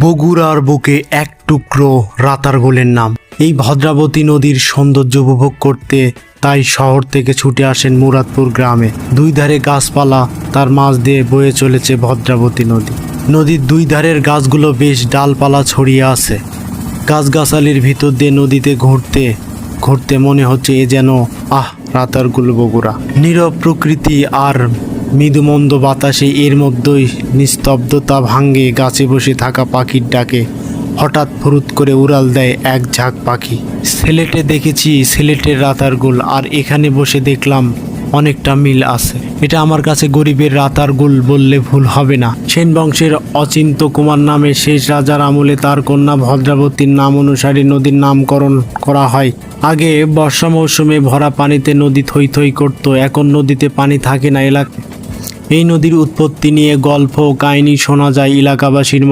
বগুড়ার বুকে এক টুকরো রাতারগোলের নাম। এই ভদ্রাবতী নদীর সৌন্দর্য উপভোগ করতে তাই শহর থেকে ছুটে আসেন মুরাদপুর গ্রামে। দুই ধারে গাছপালা, তার মাঝ দিয়ে বয়ে চলেছে ভদ্রাবতী নদী। নদীর দুই ধারের গাছগুলো বেশ ডালপালা ছড়িয়ে আছে। গাছগাছালির ভিতর দিয়ে নদীতে ঘুরতে ঘুরতে মনে হচ্ছে এ যেন, আহ, রাতারগুল বগুড়া। নীরব প্রকৃতি আর মৃদুমন্দ বাতাসে এর মধ্যেই নিস্তব্ধতা ভাঙ্গে গাছে বসে থাকা পাখির ডাকে। হঠাৎ ফুরুত করে উড়াল দেয় এক ঝাঁক পাখি। সিলেটে দেখেছি সিলেটের রাতারগুল, আর এখানে বসে দেখলাম অনেকটা মিল আছে। এটা আমার কাছে গরিবের রাতারগুল বললে ভুল হবে না। সেন বংশের অচিন্ত কুমার নামে শেষ রাজার আমলে তার কন্যা ভদ্রাবতীর নাম অনুসারে নদীর নামকরণ করা হয়। আগে বর্ষা মৌসুমে ভরা পানিতে নদী থই থই করত, এখন নদীতে পানি থাকে না এলাকা এই নদীর উৎপত্তি নিয়ে গল্প কাহিনী শোনা যায় এলাকাবাসীর